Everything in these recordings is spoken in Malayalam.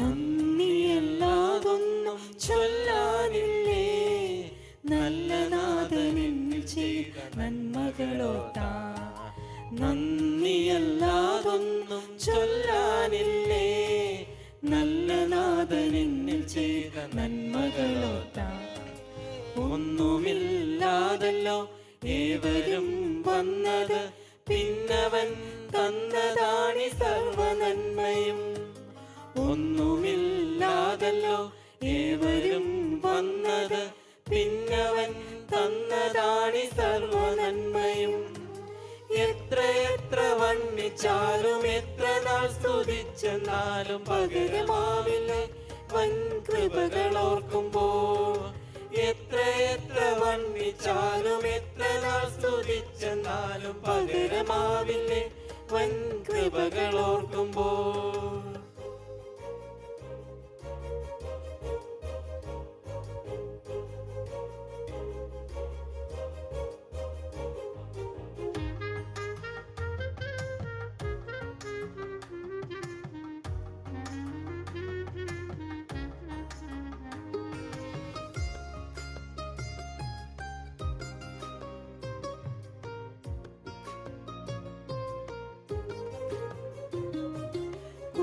നന്ദിയല്ലാതൊന്നും ചൊല്ലാനില്ലേ? നല്ല നാഥനിൽ ചെയ്ത നന്മകളോർത്താ നന്ദിയല്ലാതൊന്നും ചൊല്ലാനില്ലേ? നല്ല നാഥനിൽ ചെയ്ത നന്മകളോട്ടാ. ഒന്നുമില്ലാതല്ലോ ഏവരും സ്തുതിച്ചെന്നാലും പകരമാവില്ല വൻ കൃപകൾ ഓർക്കുമ്പോൾ എത്ര എത്ര വണ്ണിച്ചാലും എത്ര നാൾ സ്തുതിച്ചെന്നാലും പകരമാവില്ലേ വൻ കൃപകൾ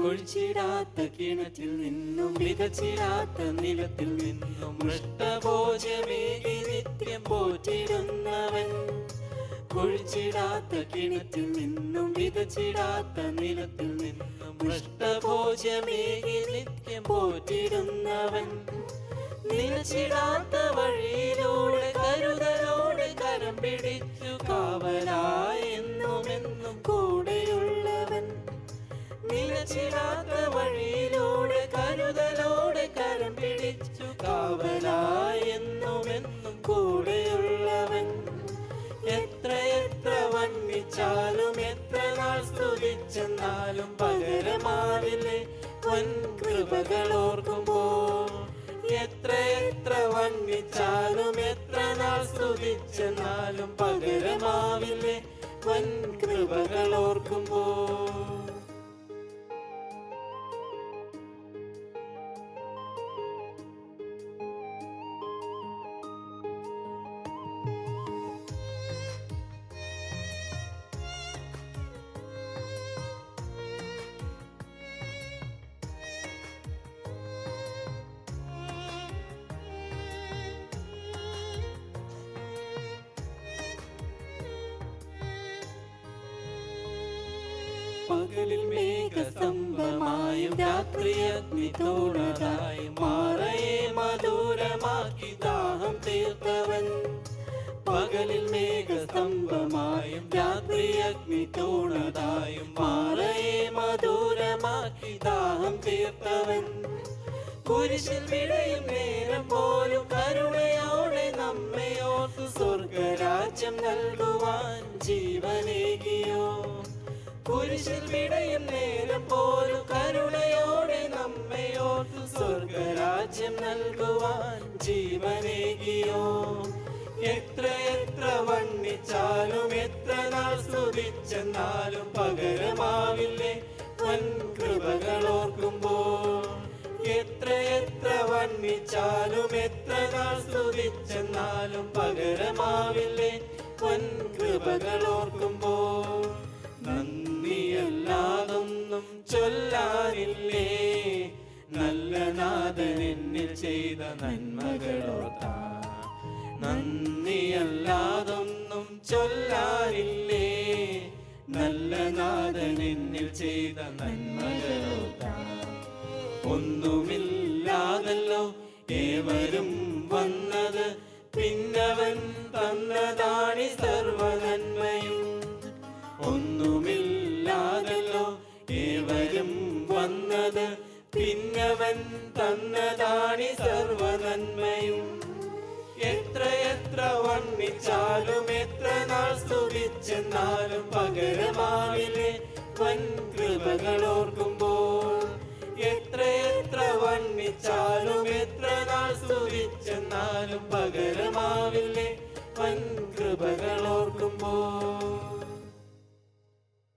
കുഴിച്ചിടാത്ത കിണറ്റിൽ നിന്നും വിതച്ചിടാത്ത നിലത്തിൽ നിന്നും മൃഷ്ടഭോജമേകി നിത്യം പോറ്റിടുന്നവൻ. കുഴിച്ചിടാത്ത കിണറ്റിൽ നിന്നും വിതച്ചിടാത്ത നിലത്തിൽ നിന്നും മൃഷ്ടഭോജമേകി നിത്യം പോറ്റിടുന്നവൻ. നിലച്ചിടാത്ത വഴിയിലൂടെ കരുതലോടെ കരം പിടിച്ചു കാവലായി സ്തുതിച്ചെന്നാലും പകരമാവില്ലേ? ഓർക്കുമ്പോൾ എത്ര എത്ര വന്നിച്ചാലും എത്ര നാൾ സ്തുതിച്ചെന്നാലും പകരമാവില്ലേ? പകലിൽ മേഘസ്തംഭമായും രാത്രി അഗ്നിത്തോടതായും മാറയെ മധുരമാക്കി ദാഹം തീർത്തവൻ. പകലിൽ മേഘസ്തംഭമായും രാത്രി അഗ്നിത്തോടതായും മാറയെ മധുരമാക്കി ദാഹം തീർത്തവൻ. കുരിശിൽ വിടയും നേരം പോലും കരുണയോടെ നമ്മെ ഓർത്തു സ്വർഗരാജ്യം നൽകുവാൻ ജീവനേകിയോ? കുരിശിൽ വിടയും നേരം പോലും കരുണയോടെ നമ്മെ ഓർത്തു സ്വർഗരാജ്യം നൽകുവാൻ ജീവനേകിയോ. എത്ര എത്ര വണ്ണിച്ചാലും എത്ര നാൾ സ്തുതിച്ചെന്നാലും പകരമാവില്ലേ വൻകൃപകളോർക്കുമ്പോൾ എത്ര എത്ര വണ്ണിച്ചാലും എത്ര നാൾ സ്തുതിച്ചെന്നാലും പകരമാവില്ലേ വൻ കൃപകൾ ഓർക്കുമ്പോൾ നന്ദിയല്ലാതൊന്നും ചൊല്ലാനില്ലേ? നല്ല നാഥൻ എന്നിൽ ചെയ്ത നന്മകളോർത്താ നന്ദിയല്ലാതൊന്നും ചൊല്ലാനില്ലേ? നല്ല നാഥൻ എന്നിൽ ചെയ്ത നന്മകളോർത്താ ഒന്നുമില്ലാതല്ലോ ഏവരും വന്നത് തന്നതാണി സർവ നന്മയും എത്ര എത്ര വണ്ണിച്ചാലും എത്ര നാൾ സ്തുതിച്ചെന്നാലും പകരമാവിലെ വൻ കൃപകൾ ഓർക്കുമ്പോൾ എത്ര എത്ര വണ്ണിച്ചാലും എത്ര നാൾ സ്തുതിച്ചെന്നാലും പകരമാവിലെ വൻ ഓർക്കുമ്പോൾ